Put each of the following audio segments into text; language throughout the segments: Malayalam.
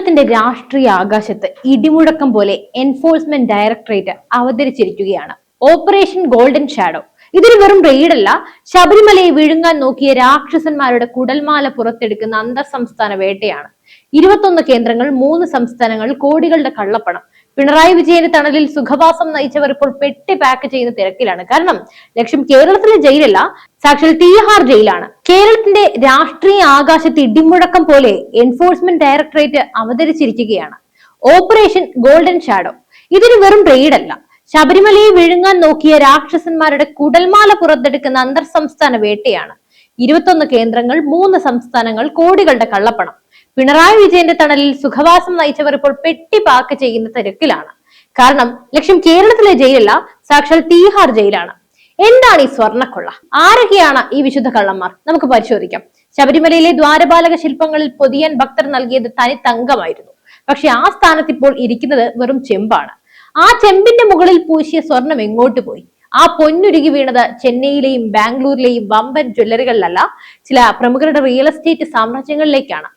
കേരളത്തിന്റെ രാഷ്ട്രീയ ആകാശത്ത് ഇടിമുഴക്കം പോലെ enforcement directorate അവതരിച്ചിരിക്കുകയാണ്. Operation golden shadow. ഇതൊരു വെറും റെയ്ഡല്ല. ശബരിമലയെ വിഴുങ്ങാൻ നോക്കിയ രാക്ഷസന്മാരുടെ കുടൽമാല പുറത്തെടുക്കുന്ന അന്തർ സംസ്ഥാന വേട്ടയാണ്. ഇരുപത്തൊന്ന് കേന്ദ്രങ്ങൾ മൂന്ന് സംസ്ഥാനങ്ങൾ കോടികളുടെ കള്ളപ്പണം. പിണറായി വിജയന്റെ തണലിൽ സുഖവാസം നയിച്ചവർ ഇപ്പോൾ പെട്ടി പാക്ക് ചെയ്യുന്ന തിരക്കിലാണ്. കാരണം ലക്ഷ്യം കേരളത്തിലെ ജയിലല്ല സാക്ഷാൽ തീഹാർ ജയിലാണ്. കേരളത്തിന്റെ രാഷ്ട്രീയ ആകാശത്ത് ഇടിമുഴക്കം പോലെ enforcement directorate അവതരിച്ചിരിക്കുകയാണ്. Operation golden shadow. ഇതൊരു വെറും റെയ്ഡല്ല ശബരിമലയെ വിഴുങ്ങാൻ നോക്കിയ രാക്ഷസന്മാരുടെ കുടൽമാല പുറത്തെടുക്കുന്ന അന്തർ സംസ്ഥാന വേട്ടയാണ്. ഇരുപത്തൊന്ന് കേന്ദ്രങ്ങൾ മൂന്ന് സംസ്ഥാനങ്ങൾ കോടികളുടെ കള്ളപ്പണം. പിണറായി വിജയന്റെ തണലിൽ സുഖവാസം നയിച്ചവർ ഇപ്പോൾ പെട്ടി പാക്ക് ചെയ്യുന്ന തിരക്കിലാണ്. കാരണം ലക്ഷ്യം കേരളത്തിലെ ജയിലല്ല സാക്ഷാൽ തീഹാർ ജയിലാണ്. എന്താണ് ഈ സ്വർണക്കൊള്ള? ആരൊക്കെയാണ് ഈ വിശുദ്ധ കള്ളന്മാർ? നമുക്ക് പരിശോധിക്കാം. ശബരിമലയിലെ ദ്വാരപാലക ശില്പങ്ങളിൽ പൊതിയാൻ ഭക്തർ നൽകിയത് തനി തങ്കമായിരുന്നു. പക്ഷെ ആ സ്ഥാനത്ത് ഇപ്പോൾ ഇരിക്കുന്നത് വെറും ചെമ്പാണ്. ആ ചെമ്പിന്റെ മുകളിൽ പൂശിയ സ്വർണം എങ്ങോട്ട് പോയി? ആ പൊന്നുരുകി വീണത് ചെന്നൈയിലെയും ബാംഗ്ലൂരിലെയും വമ്പൻ ജ്വല്ലറികളിലല്ല ചില പ്രമുഖരുടെ റിയൽ എസ്റ്റേറ്റ് സാമ്രാജ്യങ്ങളിലേക്കാണ്.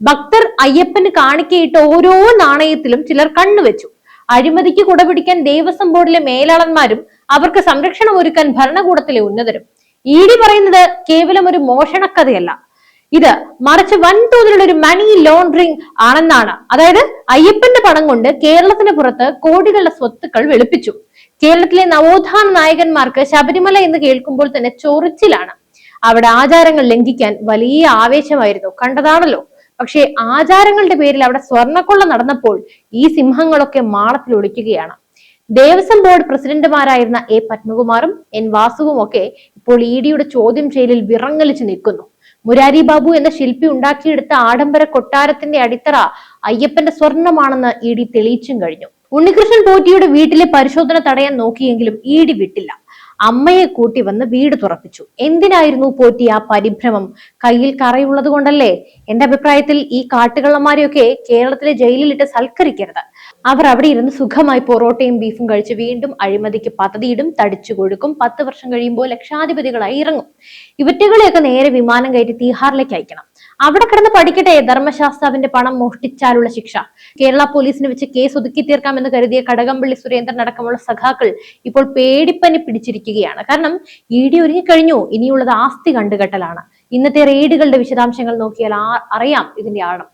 ഭക്തർ അയ്യപ്പന് കാണിക്കയിട്ട് ഓരോ നാണയത്തിലും ചിലർ കണ്ണുവെച്ചു അഴിമതിക്ക് കുടപിടിക്കാൻ ദേവസ്വം ബോർഡിലെ മേലാളന്മാരും അവർക്ക് സംരക്ഷണം ഒരുക്കാൻ ഭരണകൂടത്തിലെ ഉന്നതരും. ഇ പറയുന്നത് കേവലം ഒരു മോഷണക്കഥയല്ല. ഇത് മറിച്ച് വൻതോതിലുള്ള ഒരു മണി ലോണ്ടറിംഗ് ആണെന്നാണ്. അതായത് അയ്യപ്പന്റെ പണം കൊണ്ട് കേരളത്തിന് പുറത്ത് കോടികളുടെ സ്വത്തുക്കൾ വെളുപ്പിച്ചു. കേരളത്തിലെ നവോത്ഥാന നായകന്മാർക്ക് ശബരിമല എന്ന് കേൾക്കുമ്പോൾ തന്നെ ചൊറിച്ചിലാണ്. അവിടെ ആചാരങ്ങൾ ലംഘിക്കാൻ വലിയ ആവേശമായിരുന്നു. കണ്ടതാണല്ലോ. പക്ഷേ ആചാരങ്ങളുടെ പേരിൽ അവിടെ സ്വർണക്കൊള്ള നടന്നപ്പോൾ ഈ സിംഹങ്ങളൊക്കെ മാളത്തിൽ ഒളിക്കുകയാണ്. ദേവസ്വം ബോർഡ് പ്രസിഡന്റുമാരായിരുന്ന എ പത്മകുമാറും എൻ വാസുവും ഒക്കെ ഇപ്പോൾ ഇ ഡിയുടെ ചോദ്യം ചെയ്യലിൽ വിറങ്ങലിച്ചു നിൽക്കുന്നു. മുരാരി ബാബു എന്ന ശില്പി ഉണ്ടാക്കിയെടുത്ത ആഡംബര കൊട്ടാരത്തിന്റെ അടിത്തറ അയ്യപ്പന്റെ സ്വർണമാണെന്ന് ഇ ഡി തെളിയിച്ചും കഴിഞ്ഞു. ഉണ്ണികൃഷ്ണൻ പോറ്റിയുടെ വീട്ടിലെ പരിശോധന തടയാൻ നോക്കിയെങ്കിലും ഇ ഡി വിട്ടില്ല. അമ്മയെ കൂട്ടി വന്ന് വീട് തുറപ്പിച്ചു. എന്തിനായിരുന്നു പോറ്റി ആ പരിഭ്രമം? കയ്യിൽ കറയുള്ളത് കൊണ്ടല്ലേ? എന്റെ അഭിപ്രായത്തിൽ ഈ കാട്ടുകള്ളന്മാരെയൊക്കെ കേരളത്തിലെ ജയിലിലിട്ട് സൽക്കരിക്കരുത്. അവർ അവിടെ ഇരുന്ന് സുഖമായി പൊറോട്ടയും ബീഫും കഴിച്ച് വീണ്ടും അഴിമതിക്ക് പദ്ധതിയിടും തടിച്ചു കൊടുക്കും പത്ത് വർഷം കഴിയുമ്പോൾ ലക്ഷാധിപതികളായി ഇറങ്ങും. ഇവറ്റുകളെയൊക്കെ നേരെ വിമാനം കയറ്റി തീഹാറിലേക്ക് അയക്കണം. അവിടെ കിടന്ന് പഠിക്കട്ടെ ധർമ്മശാസ്താവിന്റെ പണം മോഷ്ടിച്ചാലുള്ള ശിക്ഷ. കേരള പോലീസിന് വെച്ച് കേസ് ഒതുക്കി തീർക്കാമെന്ന് കരുതിയ കടകംപള്ളി സുരേന്ദ്രൻ അടക്കമുള്ള സഖാക്കൾ ഇപ്പോൾ പേടിപ്പനി പിടിച്ചിരിക്കുകയാണ്. കാരണം ഇ ഡി ഒരുങ്ങിക്കഴിഞ്ഞു ഇനിയുള്ളത് ആസ്തി കണ്ടുകെട്ടലാണ്. ഇന്നത്തെ റെയ്ഡുകളുടെ വിശദാംശങ്ങൾ നോക്കിയാൽ അറിയാം ഇതിന്റെ ആഴം.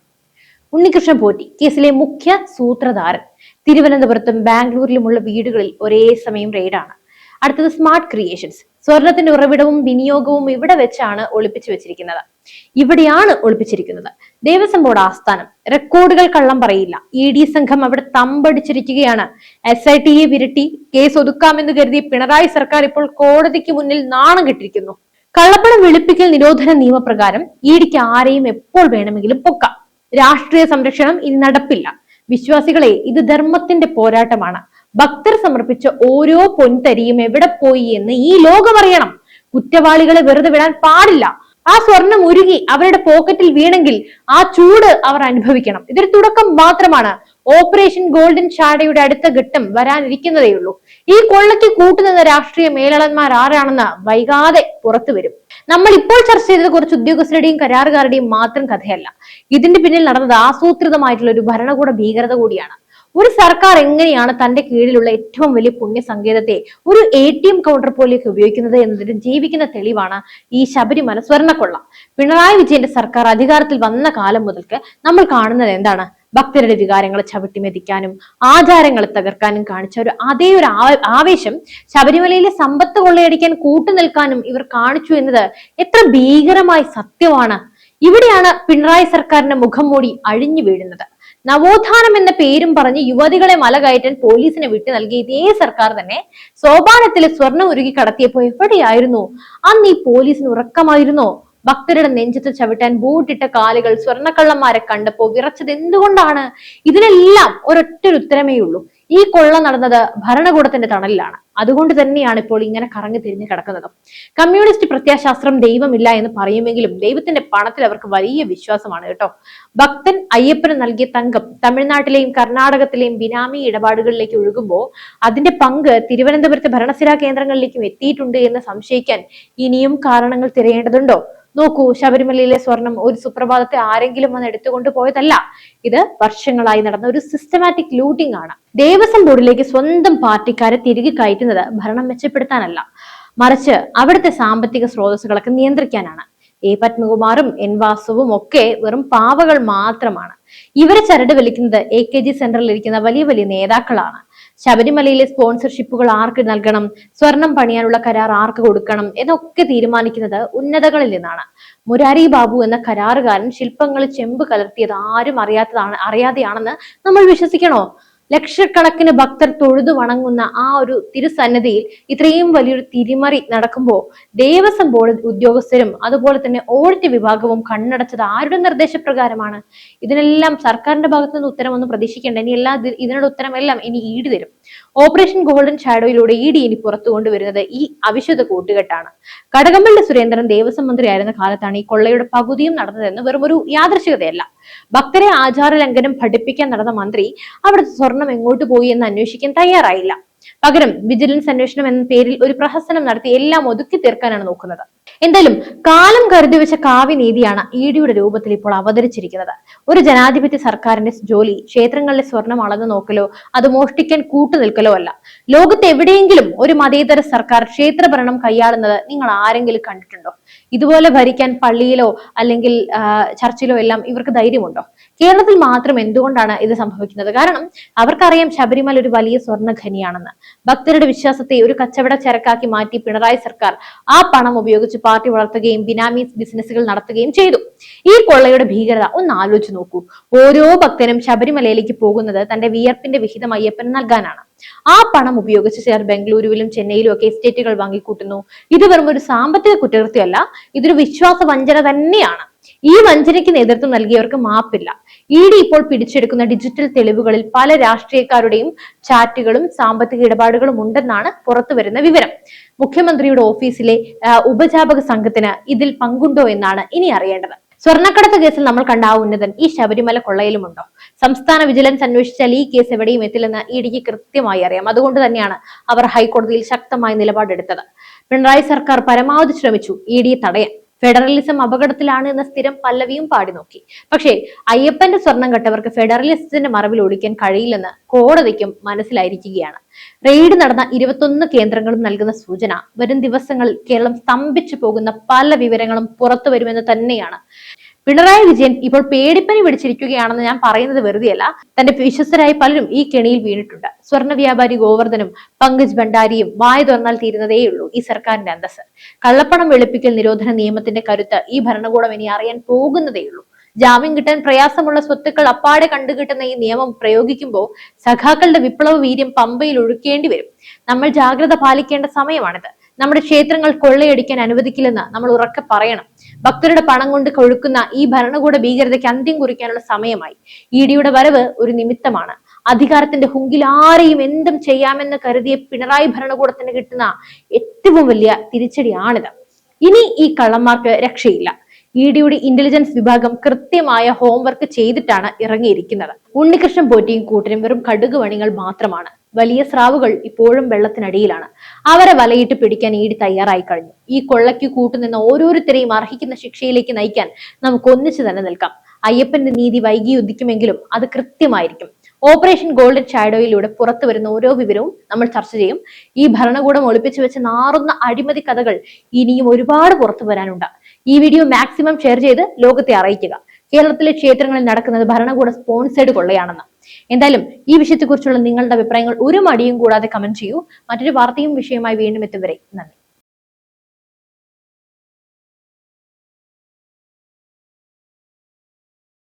ഉണ്ണികൃഷ്ണൻ പോറ്റി കേസിലെ മുഖ്യ സൂത്രധാരൻ. തിരുവനന്തപുരത്തും ബാംഗ്ലൂരിലുമുള്ള വീടുകളിൽ ഒരേ സമയം റെയ്ഡാണ്. അടുത്തത് സ്മാർട്ട് ക്രിയേഷൻസ്. സ്വർണത്തിന്റെ ഉറവിടവും വിനിയോഗവും ഇവിടെ വെച്ചാണ് ഒളിപ്പിച്ചു വെച്ചിരിക്കുന്നത്. ഇവിടെയാണ് ഒളിപ്പിച്ചിരിക്കുന്നത്. ദേവസ്വം ബോർഡ് ആസ്ഥാനം. റെക്കോർഡുകൾ കള്ളം പറയില്ല. ഇ ഡി സംഘം അവിടെ തമ്പടിച്ചിരിക്കുകയാണ്. എസ് ഐ ടിയെ വിരട്ടി കേസ് ഒതുക്കാമെന്ന് കരുതി പിണറായി സർക്കാർ ഇപ്പോൾ കോടതിക്ക് മുന്നിൽ നാണം കെട്ടിരിക്കുന്നു. കള്ളപ്പണം വെളുപ്പിക്കൽ നിരോധന നിയമപ്രകാരം ഇ ഡിക്ക് ആരെയും എപ്പോൾ വേണമെങ്കിലും പൊക്കാം. രാഷ്ട്രീയ സംരക്ഷണം ഇനി നടപ്പില്ല. വിശ്വാസികളെ ഇത് ധർമ്മത്തിന്റെ പോരാട്ടമാണ്. ഭക്തർ സമർപ്പിച്ച ഓരോ പൊൻതരിയും എവിടെ പോയി എന്ന് ഈ ലോകം അറിയണം. കുറ്റവാളികളെ വെറുതെ വിടാൻ പാടില്ല. ആ സ്വർണം ഉരുകി അവരുടെ പോക്കറ്റിൽ വീണെങ്കിൽ ആ ചൂട് അവർ അനുഭവിക്കണം. ഇതൊരു തുടക്കം മാത്രമാണ്. ഓപ്പറേഷൻ ഗോൾഡൻ ഷാഡയുടെ അടുത്ത ഘട്ടം വരാനിരിക്കുന്നതേയുള്ളൂ. ഈ കൊള്ളയ്ക്ക് കൂട്ടുനിന്ന രാഷ്ട്രീയ മേലാളന്മാർ ആരാണെന്ന് വൈകാതെ പുറത്തു വരും. നമ്മൾ ഇപ്പോൾ ചർച്ച ചെയ്തത് കുറച്ച് ഉദ്യോഗസ്ഥരുടെയും കരാറുകാരുടെയും മാത്രം കഥയല്ല. ഇതിന്റെ പിന്നിൽ നടന്നത് ആസൂത്രിതമായിട്ടുള്ള ഒരു ഭരണകൂട ഭീകരത കൂടിയാണ്. ഒരു സർക്കാർ എങ്ങനെയാണ് തന്റെ കീഴിലുള്ള ഏറ്റവും വലിയ പുണ്യ സങ്കേതത്തെ ഒരു എ ടി എം കൗണ്ടർ പോലെയൊക്കെ ഉപയോഗിക്കുന്നത് എന്നതിന് ജീവിക്കുന്ന തെളിവാണ് ഈ ശബരിമല സ്വർണക്കൊള്ള. പിണറായി വിജയന്റെ സർക്കാർ അധികാരത്തിൽ വന്ന കാലം മുതൽക്ക് നമ്മൾ കാണുന്നത് എന്താണ്? ഭക്തരുടെ വികാരങ്ങളെ ചവിട്ടിമെതിക്കാനും ആചാരങ്ങളെ തകർക്കാനും കാണിച്ച ഒരു അതേ ഒരു ആവേശം ശബരിമലയിലെ സമ്പത്ത് കൊള്ളയടിക്കാൻ കൂട്ടുനിൽക്കാനും ഇവർ കാണിച്ചു എന്നത് എത്ര ഭീകരമായ സത്യമാണ്. ഇവിടെയാണ് പിണറായി സർക്കാരിന്റെ മുഖം മൂടി അഴിഞ്ഞു വീഴുന്നത്. നവോത്ഥാനം എന്ന പേരും പറഞ്ഞ് യുവതികളെ മല കയറ്റാൻ പോലീസിനെ വിട്ടു നൽകിയ ഇതേ സർക്കാർ തന്നെ സോപാനത്തിൽ സ്വർണം ഉരുകി കടത്തിയപ്പോൾ എവിടെയായിരുന്നു? അന്ന് ഈ പോലീസിന് ഉറക്കമായിരുന്നോ? ഭക്തരുടെ നെഞ്ചത്ത് ചവിട്ടാൻ ബൂട്ടിട്ട കാലുകൾ സ്വർണക്കള്ളന്മാരെ കണ്ടപ്പോ വിറച്ചത് എന്തുകൊണ്ടാണ്? ഇതിനെല്ലാം ഒരൊറ്റ ഉത്തരമേ ഉള്ളൂ. ഈ കൊള്ള നടന്നത് ഭരണകൂടത്തിന്റെ തണലിലാണ്. അതുകൊണ്ട് തന്നെയാണ് ഇപ്പോൾ ഇങ്ങനെ കറങ്ങി തിരിഞ്ഞു കിടക്കുന്നത്. കമ്മ്യൂണിസ്റ്റ് പ്രത്യാശാസ്ത്രം ദൈവമില്ല എന്ന് പറയുമെങ്കിലും ദൈവത്തിന്റെ പണത്തിൽ അവർക്ക് വലിയ വിശ്വാസമാണ് കേട്ടോ. ഭക്തൻ അയ്യപ്പന് നൽകിയ തങ്കം തമിഴ്നാട്ടിലെയും കർണാടകത്തിലെയും ബിനാമി ഇടപാടുകളിലേക്ക് ഒഴുകുമ്പോൾ അതിന്റെ പങ്ക് തിരുവനന്തപുരത്തെ ഭരണസിരാ കേന്ദ്രങ്ങളിലേക്കും എത്തിയിട്ടുണ്ട് എന്ന് സംശയിക്കാൻ ഇനിയും കാരണങ്ങൾ തിരയേണ്ടതുണ്ടോ? നോക്കൂ ശബരിമലയിലെ സ്വർണം ഒരു സുപ്രഭാതത്തെ ആരെങ്കിലും വന്ന് എടുത്തുകൊണ്ട് പോയതല്ല. ഇത് വർഷങ്ങളായി നടന്ന ഒരു സിസ്റ്റമാറ്റിക് ലൂട്ടിംഗ് ആണ്. ദേവസ്വം ബോർഡിലേക്ക് സ്വന്തം പാർട്ടിക്കാരെ തിരികെ കയറ്റുന്നത് ഭരണം മെച്ചപ്പെടുത്താനല്ല. മറിച്ച് അവിടുത്തെ സാമ്പത്തിക സ്രോതസ്സുകളൊക്കെ നിയന്ത്രിക്കാനാണ്. എ പത്മകുമാറും എൻ വാസുവും ഒക്കെ വെറും പാവകൾ മാത്രമാണ്. ഇവരെ ചരട് വലിക്കുന്നത് എ കെ ജി സെന്ററിൽ ഇരിക്കുന്ന വലിയ വലിയ നേതാക്കളാണ്. ശബരിമലയിലെ സ്പോൺസർഷിപ്പുകൾ ആർക്ക് നൽകണം? സ്വർണം പണിയാനുള്ള കരാർ ആർക്ക് കൊടുക്കണം? എന്നൊക്കെ തീരുമാനിക്കുന്നത് ഉന്നതകളിൽ നിന്നാണ്. മുരാരി ബാബു എന്ന കരാറുകാരൻ ശില്പങ്ങൾ ചെമ്പ് കലർത്തിയത് ആരും അറിയാത്തതാണ് അറിയാതെയാണെന്ന് നമ്മൾ വിശ്വസിക്കണോ? ലക്ഷക്കണക്കിന് ഭക്തർ തൊഴുതു വണങ്ങുന്ന ആ ഒരു തിരുസന്നതിയിൽ ഇത്രയും വലിയൊരു തിരിമറി നടക്കുമ്പോൾ ദേവസ്വം ബോർഡ് ഉദ്യോഗസ്ഥരും അതുപോലെ തന്നെ ഓഡിറ്റ് വിഭാഗവും കണ്ണടച്ചത് ആരുടെ നിർദ്ദേശപ്രകാരമാണ്? ഇതിനെല്ലാം സർക്കാരിന്റെ ഭാഗത്തു നിന്ന് ഉത്തരമൊന്നും പ്രതീക്ഷിക്കേണ്ട. ഇനി എല്ലാ ഇത് ഇതിനുള്ള ഉത്തരമെല്ലാം ഇനി ഈട് തരും. ഓപ്പറേഷൻ ഗോൾഡൻ ഷാഡോയിലൂടെ ഇ ഡി ഇനി പുറത്തു കൊണ്ടുവരുന്നത് ഈ അവിശുദ്ധ കൂട്ടുകെട്ടാണ്. കടകംപള്ളി സുരേന്ദ്രൻ ദേവസ്വം മന്ത്രിയായിരുന്ന കാലത്താണ് ഈ കൊള്ളയുടെ പകുതിയും നടന്നതെന്ന് വെറും ഒരു യാദൃശികതയല്ല ഭക്തരെ ആചാര ലംഘനം പഠിപ്പിക്കാൻ നടന്ന മന്ത്രി അവിടുത്തെ സ്വർണം എങ്ങോട്ട് പോയി എന്ന് അന്വേഷിക്കാൻ തയ്യാറായില്ല. പകരം വിജിലൻസ് അന്വേഷണം എന്ന പേരിൽ ഒരു പ്രഹസനം നടത്തി എല്ലാം ഒതുക്കി തീർക്കാനാണ് നോക്കുന്നത്. എന്തായാലും കാലം കരുതി വെച്ച കാവ്യനീതിയാണ് ഇ ഡിയുടെ രൂപത്തിൽ ഇപ്പോൾ അവതരിച്ചിരിക്കുന്നത്. ഒരു ജനാധിപത്യ സർക്കാരിന്റെ ജോലി ക്ഷേത്രങ്ങളിലെ സ്വർണം അളന്നു നോക്കലോ അത് മോഷ്ടിക്കാൻ കൂട്ടുനിൽക്കലോ അല്ല. ലോകത്ത് എവിടെയെങ്കിലും ഒരു മതേതര സർക്കാർ ക്ഷേത്രഭരണം കൈയാളുന്നത് നിങ്ങൾ ആരെങ്കിലും കണ്ടിട്ടുണ്ടോ? ഇതുപോലെ ഭരിക്കാൻ പള്ളിയിലോ അല്ലെങ്കിൽ ചർച്ചിലോ എല്ലാം ഇവർക്ക് ധൈര്യമുണ്ടോ? കേരളത്തിൽ മാത്രം എന്തുകൊണ്ടാണ് ഇത് സംഭവിക്കുന്നത്? കാരണം അവർക്കറിയാം ശബരിമല ഒരു വലിയ സ്വർണ ഖനിയാണെന്ന് ഭക്തരുടെ വിശ്വാസത്തെ ഒരു കച്ചവട ചരക്കാക്കി മാറ്റി പിണറായി സർക്കാർ ആ പണം ഉപയോഗിച്ച് പാർട്ടി വളർത്തുകയും ബിനാമി ബിസിനസ്സുകൾ നടത്തുകയും ചെയ്തു. ഈ കൊള്ളയുടെ ഭീകരത ഒന്ന് ആലോചിച്ച് നോക്കൂ. ഓരോ ഭക്തനും ശബരിമലയിലേക്ക് പോകുന്നത് തന്റെ വിയർപ്പിന്റെ വിഹിതം അയ്യപ്പൻ നൽകാനാണ്. ആ പണം ഉപയോഗിച്ച് ചിലർ ബംഗളൂരുവിലും ചെന്നൈയിലും ഒക്കെ എസ്റ്റേറ്റുകൾ വാങ്ങിക്കൂട്ടുന്നു. ഇത് വെറും ഒരു സാമ്പത്തിക കുറ്റകൃത്യമല്ല ഇതൊരു വിശ്വാസ വഞ്ചന തന്നെയാണ്. ഈ വഞ്ചനയ്ക്ക് നേതൃത്വം നൽകിയവർക്ക് മാപ്പില്ല. ഇ ഡി ഇപ്പോൾ പിടിച്ചെടുക്കുന്ന ഡിജിറ്റൽ തെളിവുകളിൽ പല രാഷ്ട്രീയക്കാരുടെയും ചാറ്റുകളും സാമ്പത്തിക ഇടപാടുകളും ഉണ്ടെന്നാണ് പുറത്തു വരുന്ന വിവരം. മുഖ്യമന്ത്രിയുടെ ഓഫീസിലെ ഉപജാപക സംഘത്തിന് ഇതിൽ പങ്കുണ്ടോ എന്നാണ് ഇനി അറിയേണ്ടത്. സ്വർണക്കടത്ത് കേസിൽ നമ്മൾ കണ്ട ആ ഉന്നതൻ ഈ ശബരിമല കൊള്ളയിലുമുണ്ടോ? സംസ്ഥാന വിജിലൻസ് അന്വേഷിച്ചാൽ ഈ കേസ് എവിടെയും എത്തില്ലെന്ന് ഇ ഡിക്ക് കൃത്യമായി അറിയാം. അതുകൊണ്ട് തന്നെയാണ് അവർ ഹൈക്കോടതിയിൽ ശക്തമായ നിലപാടെടുത്തത്. പിണറായി സർക്കാർ പരമാവധി ശ്രമിച്ചു ഇ ഡിയെ തടയാൻ. ഫെഡറലിസം അപകടത്തിലാണ് എന്ന സ്ഥിരം പല്ലവിയും പാടി നോക്കി. പക്ഷേ അയ്യപ്പന്റെ സ്വർണം കെട്ടവർക്ക് ഫെഡറലിസത്തിന്റെ മറവിൽ ഓടിക്കാൻ കഴിയില്ലെന്ന് കോടതിക്കും മനസ്സിലായിരിക്കുകയാണ്. റെയ്ഡ് നടന്ന ഇരുപത്തൊന്ന് കേന്ദ്രങ്ങളും നൽകുന്ന സൂചന വരും ദിവസങ്ങളിൽ കേരളം സ്തംഭിച്ചു പോകുന്ന പല വിവരങ്ങളും പുറത്തു വരുമെന്ന് തന്നെയാണ്. പിണറായി വിജയൻ ഇപ്പോൾ പേടിപ്പനി പിടിച്ചിരിക്കുകയാണെന്ന് ഞാൻ പറയുന്നത് വെറുതെയല്ല തന്റെ വിശ്വസ്തരായ പലരും ഈ കെണിയിൽ വീണിട്ടുണ്ട്. സ്വർണ വ്യാപാരി ഗോവർദ്ധനും പങ്കജ് ഭണ്ഡാരിയും വായ തുറന്നാൽ തീരുന്നതേയുള്ളൂ ഈ സർക്കാരിന്റെ അന്തസ് കള്ളപ്പണം വെളുപ്പിക്കൽ നിരോധന നിയമത്തിന്റെ കരുത്ത് ഈ ഭരണകൂടം ഇനി അറിയാൻ പോകുന്നതേയുള്ളൂ. ജാമ്യം കിട്ടാൻ പ്രയാസമുള്ള സ്വത്തുക്കൾ അപ്പാടെ കണ്ടുകിട്ടുന്ന ഈ നിയമം പ്രയോഗിക്കുമ്പോൾ സഖാക്കളുടെ വിപ്ലവ വീര്യം പമ്പയിൽ ഒഴുക്കേണ്ടി വരും. നമ്മൾ ജാഗ്രത പാലിക്കേണ്ട സമയമാണിത്. നമ്മുടെ ക്ഷേത്രങ്ങൾ കൊള്ളയടിക്കാൻ അനുവദിക്കില്ലെന്ന് നമ്മൾ ഉറക്കെ പറയണം. ഭക്തരുടെ പണം കൊണ്ട് കൊഴുക്കുന്ന ഈ ഭരണകൂട ഭീകരതയ്ക്ക് അന്ത്യം കുറിക്കാനുള്ള സമയമായി. ഇ ഡിയുടെ വരവ് ഒരു നിമിത്തമാണ്. അധികാരത്തിന്റെ ഹുങ്കിൽ ആരെയും എന്തും ചെയ്യാമെന്ന് കരുതിയ പിണറായി ഭരണകൂടത്തിന് കിട്ടുന്ന ഏറ്റവും വലിയ തിരിച്ചടിയാണിത്. ഇനി ഈ കള്ളന്മാർക്ക് രക്ഷയില്ല. ഇ ഡിയുടെ ഇന്റലിജൻസ് വിഭാഗം കൃത്യമായ ഹോംവർക്ക് ചെയ്തിട്ടാണ് ഇറങ്ങിയിരിക്കുന്നത്. ഉണ്ണികൃഷ്ണൻ പോറ്റിയും കൂട്ടരും വെറും കടുകുവണികൾ മാത്രമാണ്. വലിയ സ്രാവുകൾ ഇപ്പോഴും വെള്ളത്തിനടിയിലാണ്. അവരെ വലയിട്ട് പിടിക്കാൻ ഈടി തയ്യാറായി കഴിഞ്ഞു. ഈ കൊള്ളയ്ക്ക് കൂട്ടുനിന്ന ഓരോരുത്തരെയും അർഹിക്കുന്ന ശിക്ഷയിലേക്ക് നയിക്കാൻ നമുക്ക് ഒന്നിച്ചു തന്നെ നിൽക്കാം. അയ്യപ്പന്റെ നീതി വൈകി ഉദിക്കുമെങ്കിലും അത് കൃത്യമായിരിക്കും. ഓപ്പറേഷൻ ഗോൾഡൻ ഷാഡോയിലൂടെ പുറത്തു വരുന്ന ഓരോ വിവരവും നമ്മൾ ചർച്ച ചെയ്യും. ഈ ഭരണകൂടം ഒളിപ്പിച്ചു വെച്ച് നാറുന്ന അഴിമതി കഥകൾ ഇനിയും ഒരുപാട് പുറത്തു വരാനുണ്ട്. ഈ വീഡിയോ മാക്സിമം ഷെയർ ചെയ്ത് ലോകത്തെ അറിയിക്കുക. കേരളത്തിലെ ക്ഷേത്രങ്ങളിൽ നടക്കുന്നത് ഭരണകൂട സ്പോൺസേഡ് കൊള്ളയാണെന്ന് എന്തായാലും ഈ വിഷയത്തെക്കുറിച്ചുള്ള നിങ്ങളുടെ അഭിപ്രായങ്ങൾ ഒരു മടിയും കൂടാതെ കമന്റ് ചെയ്യൂ. മറ്റൊരു വാർത്തയും വിഷയമായി വീണ്ടും എത്തും വരെ. നന്ദി.